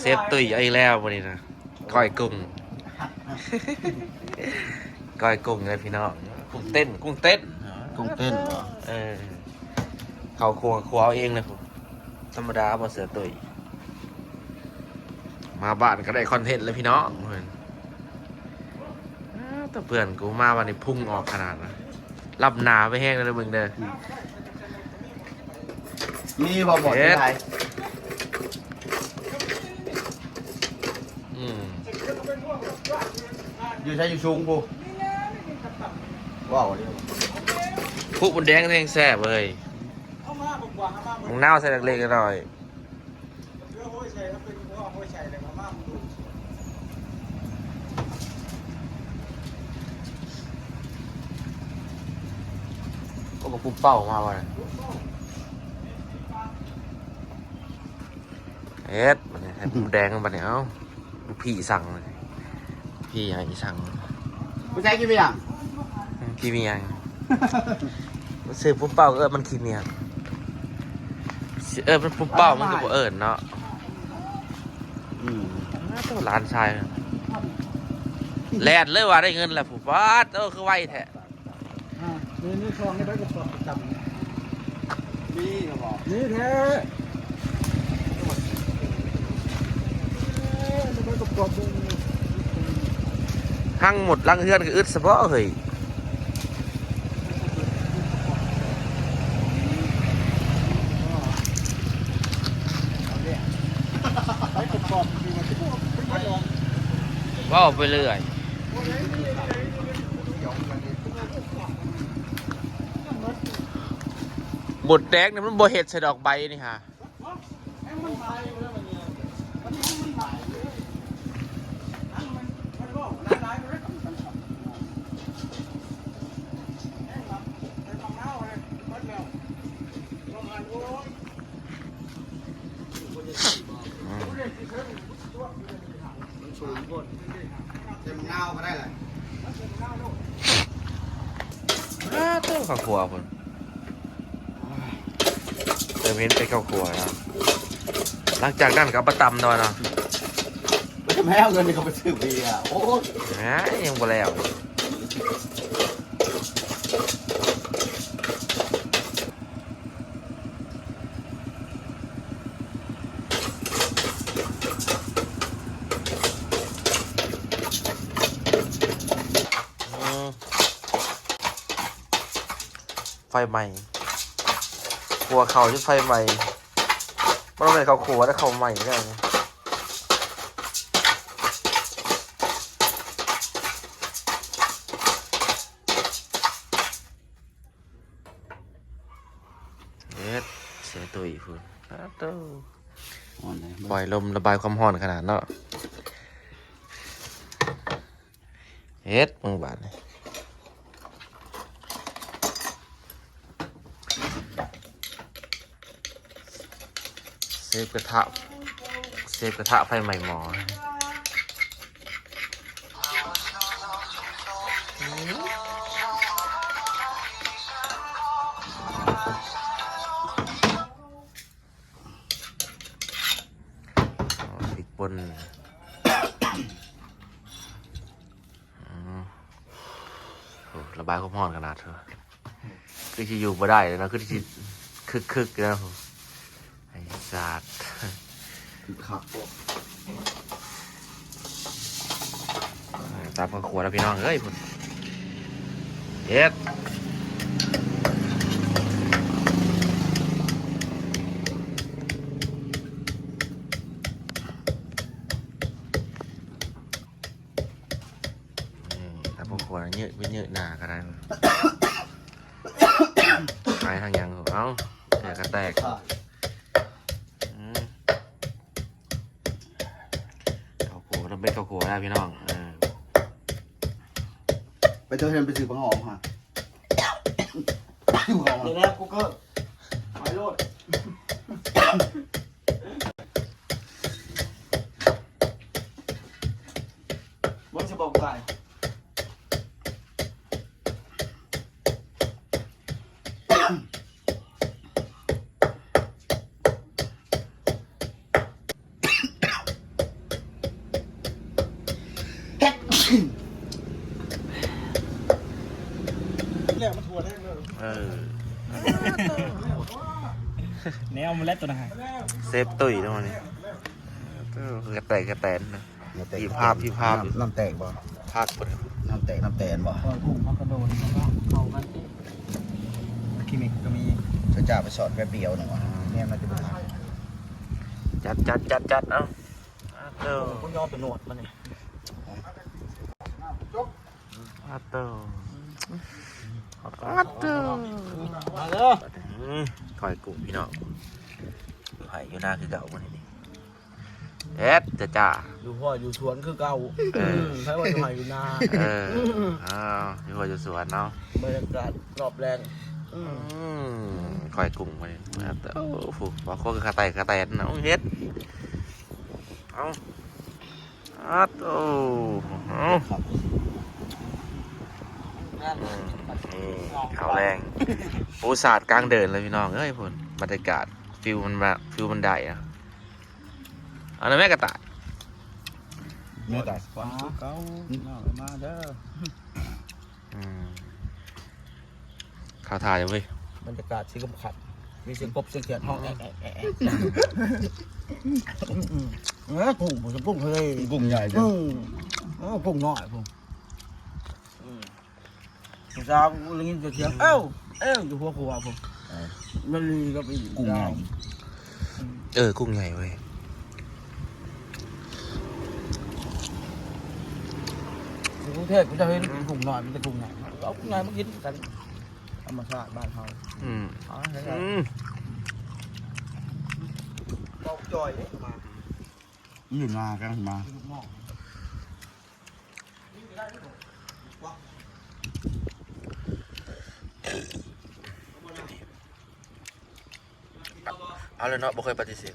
เซฟตุยเอาอีกแล้ววันนี้นะก้อยกุ้งก้อยกุ้งเลยพี่น้องกุ้งเต้นกุ้งเต้นกุ้งเต้นเหรอเออเขาครัวครัวเอาเองเลยผมธรรมดาบ่เสือตุยมาบ้านก็ได้คอนเทนต์เลยพี่น้องเพื่อนอ้าวแต่เพื่อนกูมาวันนี้พุ่งออกขนาดนะรับหนาไปแห้งเลยมึงเด้อมีบ่หมดที่ไทย อืมอยู่ใช้อยู่ชุงปูว้าวเดียวผู้บนแดงแทงแซ่บเลยมึงน่าวใส่เล็กๆหน่อยก็บอกปุ๊บเป้ามาวันเอ็ดมันเนี่ยให้ปุ๊บแดงมันเนี่ยเอ้า ลูกพี่สั่งเลยพี่ให้สั่งผู้ชายกินไปยังพี่เมียงซื้อปุ๊บเป้าก็เออมันขี้เมียงเออมันปุ๊บเป้ามันก็บ่เอิญเนาะอืมน่าจะร้านชายแลนเลยว่าได้เงินแหละปุ๊บป้าดเออคือไวแท้นี่นี่ทองนี่ไปกับปอบประจมีก็บอกำนี่แท้ นี่ไปกับปอบเลยหั่งหมดลังเฮือนก็อึดสะบ่เฮ้ยไปกับปอบคือมันจะพูดไปลองเว่าไปเรื่อยบดแดงเนี่ยมันบ่เห็ดใส่ดอกใบนี่ฮะ ให้มันตายแล้วมันเนี่ยมันให้มันตายเลยให้มันมันก็มันตายไปแล้วกันกันแห้งครับไปฟังเล่าเลยมันแล้วลองอ่านโอ้ย อืม เรื่องที่เพิ่งตัวอยู่ใน ถังสูงคนเต็มเงาก็ได้แหละมันเป็นหน้าโลกอ้าเต้าข้าวครัวคนเติมเห็นไปข้าวครัวนะหลังจากนั้นก็เอามาตำหน่อยเนาะไม่ทำให้เอาเงินนี่เขาไปซื้อเบียร์โอ้ยนะยังบ่แล้ว ไฟใหม่ครัวเขาจะไฟใหม่ไม่ต้องเป็นเขาครัวแต่เขาใหม่ได้ไงเอ็ดเสียตัวอีกคุณอ้าวโต้อ่อนเลยปล่อยลมระบายความร้อนขนาดเนาะเอ็ดมึงบาดนี่เซ ฟกระทะเซฟกระทะไฟใหม่หมออ๋อพริกป่นอือระบายความร้อนขนาดเถอคือจะอยู่บ่ได้เลยนะคือจะคึกคึกๆนะผม ศาสตร์ครับตามข้าวขวดแล้วพี่น้องเอ้ยพุ่นเอ็ดขวดเยอะไม่เยอะหนาก็ได้ไปทางยังเอาเดี๋ยวก็แตก เราเป็นข้าวขวดแล้วพี่น้องเออไปเจอเห็นไปซื้อปังหอมฮะซื้อปังหอมเดี๋ยวนะกูก็ไปโลดมันจะบอกไก่ แล้วมันถั่วได้เลยเออแนวมันแล้วตัวนะฮะเซฟตุ๋ยตรงนี้เออกระแตกกระแตนนะพี่ภาพพี่ภาพน้ำแตกบ่ภาคหมดครับน้ำแตกน้ำแตนบ่พอกุ้งมันกระโดดมันก็เข้ากันคิมิกก็มีจะจ่าไปสอดแป๊บเดียวหนึ่งวะเนี่ยมันจะเป็นทางจัดจัดจัดจัดเอ้าเต้าก็ยอมเป็นหนวดมันนี่ อาเต้าอาเต้ามาเด้ออืมคอยกุ้งพี่น้องไผ่อยู่หน้าคือเก่าวันนี้เอ็ดจะจ้าอยู่พ่ออยู่สวนคือเก่าเออใช้ว่าจะหายอยู่นาเอออ้าวอยู่หัวจะสวนเนาะบรรยากาศรอบแรงอืมคอยกุ้งวันนี้อาเต้าฟูว่าโคคือกระแตกกระแตนเนาะเฮ็ดเอาอาเต้าเอาครับ นี่เขาแรงปูสาดกลางเดินเลยพี่น้องเอ้ยพุ่นบรรยากาศฟิวมันมาฟิวมันได้อะเอันนั้นแม่กระต่ายเนื้อไก่ฟ้าเก่ามาเด้ออืมเข้าถ่ายเลยเว้ยบรรยากาศสีกำขัด มีเสียงกบเสียงเขียดห้องแอะแอะแอะเออกุ้งผมจะกุ้งทะเลกุ้งใหญ่จ้ะอืมเออกุ้งน้อยผม ผมจะเอาเรื่องนี้จะเถียงเอ้าเอ้าอยู่หัวครัวผมมันลีก็ไปกุ้งใหญ่เออ กุ้งใหญ่เว้ยกรุงเทพก็จะเห็นกุ้งน้อยมันจะกุ้งใหญ่เอากุ้งใหญ่มากินกันธรรมชาติบ้านเขาอืมอ๋อใช่อืมเราจอยมามันอยู่นากันมาลูกนอก เอาเลยเนาะบ่เคยปฏิเสธ